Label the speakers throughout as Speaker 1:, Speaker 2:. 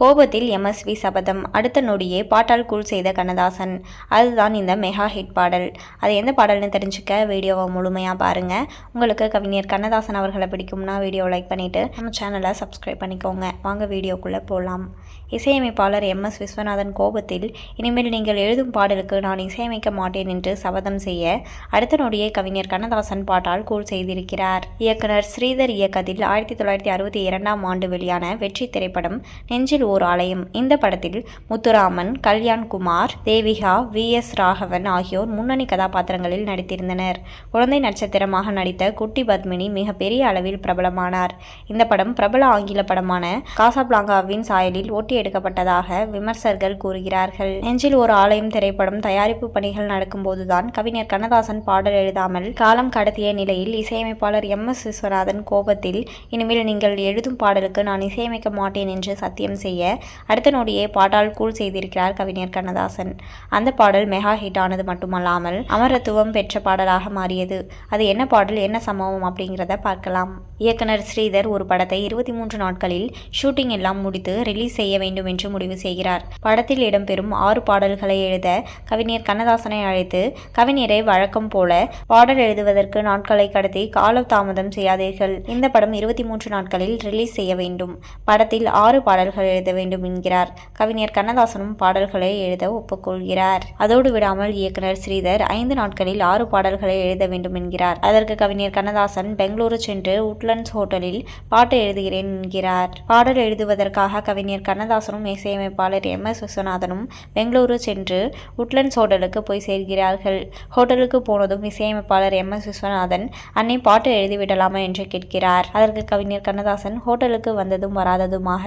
Speaker 1: கோபத்தில் எம்எஸ்வி சபதம். அடுத்த நொடியே பாட்டால் கூல் செய்த கண்ணதாசன். அதுதான் இந்த மெகா ஹிட் பாடல். அது எந்த பாடல்னு தெரிஞ்சுக்க வீடியோவை முழுமையாக பாருங்கள் உங்களுக்கு கவிஞர் கண்ணதாசன் அவர்களை பிடிக்கும்னா வீடியோ லைக் பண்ணிவிட்டு நம்ம சேனலை சப்ஸ்கிரைப் பண்ணிக்கோங்க. வாங்க வீடியோக்குள்ளே போகலாம் இசையமைப்பாளர் எம் எஸ் விஸ்வநாதன் கோபத்தில் இனிமேல் நீங்கள் எழுதும் பாடலுக்கு நான் இசையமைக்க மாட்டேன் என்று சபதம் செய்ய அடுத்த நொடியே கவிஞர் கண்ணதாசன் பாட்டால் கூல் செய்திருக்கிறார். இயக்குனர் ஸ்ரீதர் இயக்கத்தில் ஆயிரத்தி தொள்ளாயிரத்தி அறுபத்தி இரண்டாம் ஆண்டு வெளியான வெற்றி திரைப்படம் நெஞ்சில் ஓர் ஆலயம் இந்த படத்தில் முத்துராமன் கல்யாண் குமார் தேவிகா வி. எஸ். ராகவன் ஆகியோர் முன்னணி கதாபாத்திரங்களில் நடித்திருந்தனர். குழந்தை நட்சத்திரமாக நடித்த குட்டி பத்மினி மிகப்பெரிய அளவில் பிரபலமானார். இந்த படம் பிரபல ஆங்கில படமான காசாபிளாங்காவின் சாயலில் ஒட்டி எடுக்கப்பட்டதாக விமர்சகர்கள் கூறுகிறார்கள். நெஞ்சில் ஒரு ஆலயம் திரைப்படம் தயாரிப்பு பணிகள் நடக்கும்போதுதான் கவிஞர் கண்ணதாசன் பாடல் எழுதாமல் காலம் கடத்திய நிலையில் இசையமைப்பாளர் எம். எஸ். விஸ்வநாதன் கோபத்தில் இனிமேல் நீங்கள் எழுதும் பாடலுக்கு நான் இசையமைக்க மாட்டேன் என்று சத்தியம் செய்ய அடுத்த நொடியே பாட்டால் கூல் செய்திருக்கிறார் கவிஞர் கண்ணதாசன். அந்த பாடல் மெகா ஹிட் ஆனது மட்டுமல்லாமல் அமரத்துவம் பெற்ற பாடலாக மாறியது. அது என்ன பாடல் என்ன சம்பவம் அப்படிங்கிறத பார்க்கலாம். இயக்குனர் ஸ்ரீதர் ஒரு படத்தை இருபத்தி மூன்று நாட்களில் ஷூட்டிங் எல்லாம் முடித்து ரிலீஸ் செய்ய வேண்டும் என்று முடிவு செய்கிறார். படத்தில் இடம்பெறும் ஆறு பாடல்களை எழுத கவிஞர் கண்ணதாசனை அழைத்து கவிஞரை வழக்கம் போல பாடல் எழுதுவதற்கு நாட்களை கடத்தி கால தாமதம் செய்யாதீர்கள். இந்த படம் இருபத்தி மூன்று நாட்களில் ரிலீஸ் செய்ய வேண்டும் படத்தில் ஆறு பாடல்கள் எழுத வேண்டும் என்கிறார். கவிஞர் கண்ணதாசனும் பாடல்களை எழுத ஒப்புக்கொள்கிறார். அதோடு விடாமல் இயக்குனர் ஸ்ரீதர் ஐந்து நாட்களில் ஆறு பாடல்களை எழுத வேண்டும் என்கிறார். அதற்கு கவிஞர் கண்ணதாசன் பெங்களூரு சென்று உட்லண்ட்ஸ் ஹோட்டலில் பாட்டு எழுதுகிறேன் என்கிறார். பாடல் எழுதுவதற்காக கவிஞர் கண்ணதாசனும் இசையமைப்பாளர் எம். எஸ். விஸ்வநாதனும் பெங்களூரு சென்று உட்லண்ட்ஸ் ஹோட்டலுக்கு போய் சேர்கிறார்கள். ஹோட்டலுக்கு போனதும் இசையமைப்பாளர் எம். எஸ். விஸ்வநாதன் அன்னை பாட்டு எழுதிவிடலாமா என்று கேட்கிறார். அதற்கு கவிஞர் கண்ணதாசன் ஹோட்டலுக்கு வந்ததும் வராததுமாக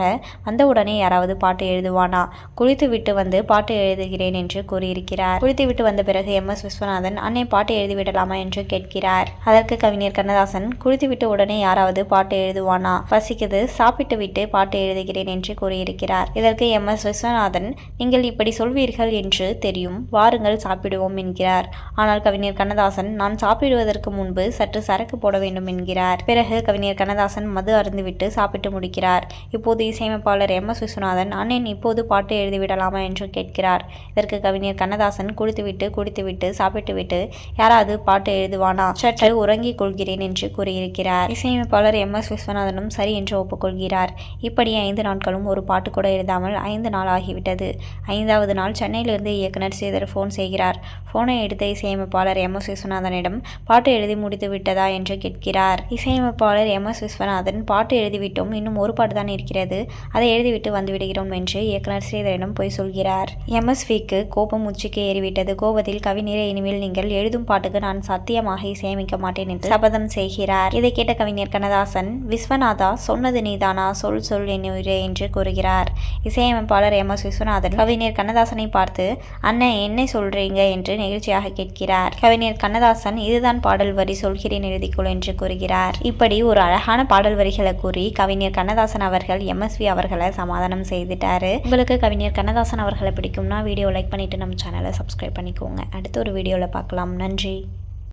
Speaker 1: வந்தவுடன் யாராவது பாட்டு எழுதுவானா? குளித்து விட்டு வந்து பாட்டு எழுதுகிறேன் என்று கூறியிருக்கிறார். குளித்து விட்டு வந்த பிறகு எம். எஸ். விஸ்வநாதன் அன்னை பாட்டு எழுதிவிடலாமா? என்று கேட்கிறார். அதற்கு கவிஞர் கண்ணதாசன் குளித்து விட்டு உடனே யாராவது பாட்டு எழுதுவானா? பசிக்குது சாப்பிட்டு விட்டு பாட்டு எழுதுகிறேன் என்று கூறியிருக்கிறார். இதற்கு எம். எஸ். விஸ்வநாதன் நீங்கள் இப்படி சொல்வீர்கள் என்று தெரியும். வாருங்கள் சாப்பிடுவோம் என்கிறார். ஆனால் கவிஞர் கண்ணதாசன் நான் சாப்பிடுவதற்கு முன்பு சற்று சரக்கு போட வேண்டும் என்கிறார். பிறகு கவிஞர் கண்ணதாசன் மது அருந்துவிட்டு சாப்பிட்டு முடிக்கிறார். இப்போது இசையமைப்பாளர் எம். எஸ். விஸ்வநாதன் அண்ணன் இப்போது பாட்டு எழுதிவிடலாமா என்று கேட்கிறார். இதற்கு கவிஞர் கண்ணதாசன் குடித்துவிட்டு குடித்துவிட்டு சாப்பிட்டுவிட்டு யாராவது பாட்டு எழுதுவானா? சற்று உறங்கிக் கொள்கிறேன் என்று கூறியிருக்கிறார். இசையமைப்பாளர் எம். எஸ். விஸ்வநாதனும் சரி என்று ஒப்புக்கொள்கிறார். இப்படி ஐந்து நாட்களும் ஒரு பாட்டு கூட எழுதாமல் ஐந்து நாள் ஆகிவிட்டது. ஐந்தாவது நாள் சென்னையிலிருந்து இயக்குனர் ஸ்ரீதர் ஃபோன் செய்கிறார். ஃபோனை எடுத்த இசையமைப்பாளர் எம். எஸ். விஸ்வநாதனிடம் பாட்டு எழுதி முடித்து விட்டதா? என்று கேட்கிறார். இசையமைப்பாளர் எம். எஸ். விஸ்வநாதன் பாட்டு எழுதிவிட்டோம் இன்னும் ஒரு பாட்டு தான் இருக்கிறது. அதை எழுதிவிட்டு வந்துவிடுகிறோம் என்று இயக்குனர் ஸ்ரீதரிடம் போய் சொல்கிறார். எம்எஸ்விக்கு கோபம் உச்சிக்கு ஏறிவிட்டது. கோபத்தில் கவிஞரை இனிமேல் நீங்கள் எழுதும் பாட்டுக்கு நான் சத்தியமாக இசையமைக்க மாட்டேன் என்று சபதம் செய்கிறார். இதை கேட்ட கவிஞர் கண்ணதாசன் விஸ்வநாதா சொன்னது நீதானா? சொல் சொல் என்னுரே என்று கூறுகிறார். இசையமைப்பாளர் எம். எஸ். விஸ்வநாதன் கவிஞர் கண்ணதாசனை பார்த்து அண்ணன் என்ன சொல்றீங்க? என்று நெகிழ்ச்சியாக கேட்கிறார். கவிஞர் கண்ணதாசன் இதுதான் பாடல் வரி சொல்கிறேன் எழுதிக்கொள் என்று கூறுகிறார். இப்படி ஒரு அழகான பாடல் வரிகளை கூறி கவிஞர் கண்ணதாசன் அவர்கள் எம்எஸ்வி அவர்களை சமாதானம் செய்துட்டாரு. உங்களுக்கு கவிஞர் கண்ணதாசன் அவர்களை பிடிக்கும்னா வீடியோ லைக் பண்ணிட்டு நம்ம சேனலை சப்ஸ்கிரைப் பண்ணிக்கோங்க. அடுத்த ஒரு வீடியோவில் பார்க்கலாம். நன்றி.